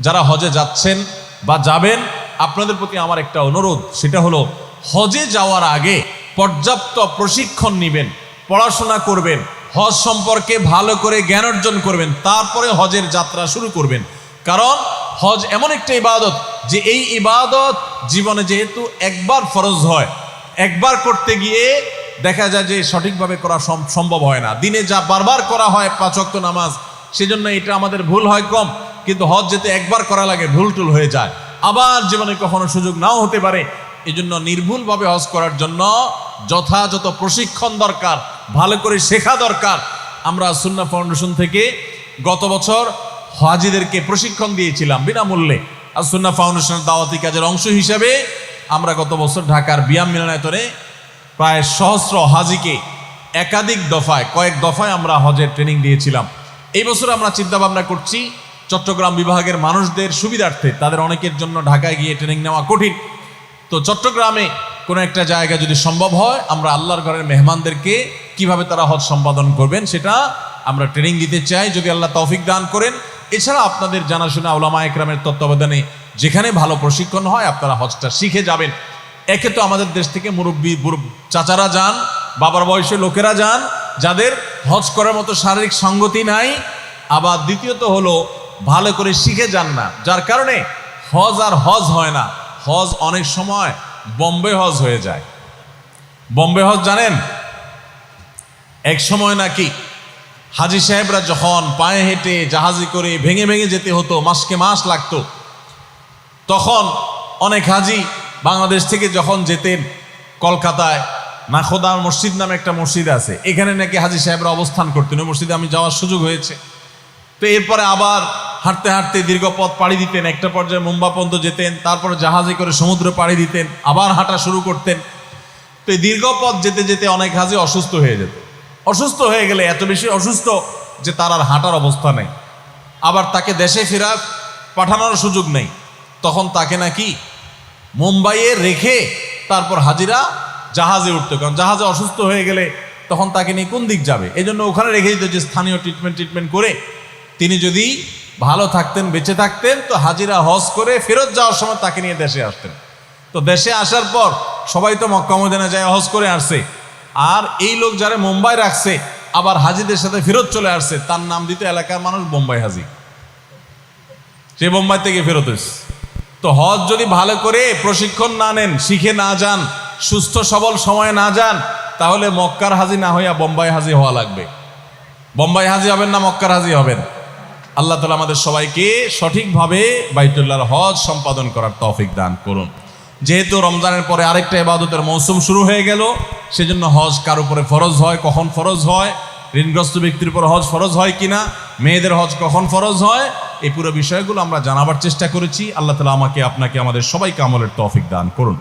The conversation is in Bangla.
যারা হজে যাচ্ছেন বা যাবেন, আপনাদের প্রতি আমার একটা অনুরোধ। সেটা হলো, হজে যাওয়ার আগে পর্যাপ্ত প্রশিক্ষণ নেবেন, পড়াশোনা করবেন, হজ সম্পর্কে ভালো করে জ্ঞান অর্জন করবেন, তারপরে হজের যাত্রা শুরু করবেন। কারণ, হজ এমন একটা ইবাদত যে এই ইবাদত জীবনে যেহেতু একবার ফরজ হয়, একবার করতে গিয়ে দেখা যায় যে সঠিকভাবে করা সম- সম্ভব হয় না। দিনে যা বারবার করা হয় পাঁচ ওয়াক্ত নামাজ, সেজন্য এটা আমাদের ভুল হয় কম। কিন্তু হজ যেতে একবার করা লাগে ভুল টুল হয়ে যায়। আবার জীবনে কখনো সুযোগ নাও হতে পারে। এই জন্য নির্ভুলভাবে হজ করার জন্য যথাযথ প্রশিক্ষণ দরকার, ভালো করে শেখা দরকার। আমরা সুন্না ফাউন্ডেশন থেকে গত বছর হাজিদেরকে প্রশিক্ষণ দিয়েছিলাম বিনামূল্যে। আর সুন্না ফাউন্ডেশনের দাওয়াতি কাজের অংশ হিসাবে আমরা গত বছর ঢাকার বিয়াম মিলনায়তনে প্রায় সহস্র হাজিকে একাধিক দফায়, কয়েক দফায় আমরা হজের ট্রেনিং দিয়েছিলাম। এই বছর আমরা চিন্তা ভাবনা করছি চট্টগ্রাম বিভাগের মানুষদের সুবিধার্থে তাদের অনেকের জন্য ঢাকায় গিয়ে ট্রেনিং নেওয়া কঠিন। তো চট্টগ্রামে কোনো একটা জায়গা যদি সম্ভব হয়, আমরা আল্লাহর ঘরের মেহমানদেরকে কীভাবে তারা হজ সম্পাদন করবেন সেটা আমরা ট্রেনিং দিতে চাই, যদি আল্লাহ তৌফিক দান করেন। এছাড়া আপনাদের জানাশোনা ওলামা একরামের তত্ত্বাবধানে যেখানে ভালো প্রশিক্ষণ হয়, আপনারা হজটা শিখে যাবেন। একে তো আমাদের দেশ থেকে মুরব্বী চাচারা যান, বাবার বয়সে লোকেরা যান, যাদের হজ করার মতো শারীরিক সঙ্গতি নাই। আবার দ্বিতীয়ত হলো ভালো করে শিখে যান না। যার কারণে হজ আর হজ হয় না। হজ অনেক সময় বম্বে হজ হয়ে যায়। বম্বে হজ জানেন? এক সময় নাকি হাজি সাহেবরা যখন পায়ে হেঁটে জাহাজি করে ভেঙে ভেঙে যেতে হতো, মাসকে মাস লাগতো, তখন অনেক হাজি বাংলাদেশ থেকে যখন যেতেন কলকাতায় নাখোদা মসজিদ নামে একটা মসজিদ আছে, এখানে নাকি হাজি সাহেবরা অবস্থান করতেন। ওই মসজিদে আমি যাওয়ার সুযোগ হয়েছে। তো এরপরে আবার হাঁটতে হাঁটতে দীর্ঘ পথ পাড়ি দিতেন, একটা পর্যায়ে মুম্বা পর্যন্ত যেতেন, তারপরে জাহাজে করে সমুদ্র পাড়ি দিতেন, আবার হাঁটা শুরু করতেন। তো এই দীর্ঘ পথ যেতে যেতে অনেক হাজি অসুস্থ হয়ে যেত। অসুস্থ হয়ে গেলে এত বেশি অসুস্থ যে তার আর হাঁটার অবস্থা নেই। আবার তাকে দেশে ফেরা পাঠানোর সুযোগ নেই। তখন তাকে নাকি মুম্বাইয়ে রেখে তারপর হাজিরা জাহাজে উঠতো। কারণ জাহাজে অসুস্থ হয়ে গেলে তখন তাকে নিয়ে কোন দিক যাবে? এই জন্য ওখানে রেখে দিত যে স্থানীয় ট্রিটমেন্ট ট্রিটমেন্ট করে তিনি যদি ভালো থাকতেন, বেঁচে থাকতেন, তো হাজিরা হজ করে ফেরত যাওয়ার সময় তাকে নিয়ে দেশে আসতেন। তো দেশে আসার পর সবাই তো মক্কা মদিনা যায়, হজ করে আসছে। আর এই লোক যারা মুম্বাই রাখছে, আবার হাজিদের সাথে ফেরত চলে আসছে, তার নাম দিতে এলাকার মানুষ বোম্বাই হাজি। সে বোম্বাই থেকে ফেরত এসছে তো হজ যদি ভালো করে প্রশিক্ষণ না নেন, শিখে না যান, সুস্থ সবল সময়ে না যান, তাহলে মক্কার হাজি না হইয়া বোম্বাই হাজি হওয়া লাগবে। বোম্বাই হাজি হবেন না, মক্কার হাজি হবেন। আল্লাহ তালা আমাদের সবাইকে সঠিকভাবে বাইতুল্লাহর হজ সম্পাদন করার তৌফিক দান করুন। যেহেতু রমজানের পরে আরেকটা ইবাদতের মৌসুম শুরু হয়ে গেল, সেজন্য হজ কার উপরে ফরজ হয়, কখন ফরজ হয়, ঋণগ্রস্ত ব্যক্তির উপর হজ ফরজ হয় কিনা, মেয়েদের হজ কখন ফরজ হয়, এই পুরো বিষয়গুলো আমরা জানাবার চেষ্টা করেছি। আল্লাহ তালা আমাকে, আপনাকে, আমাদের সবাইকে আমলের তৌফিক দান করুন।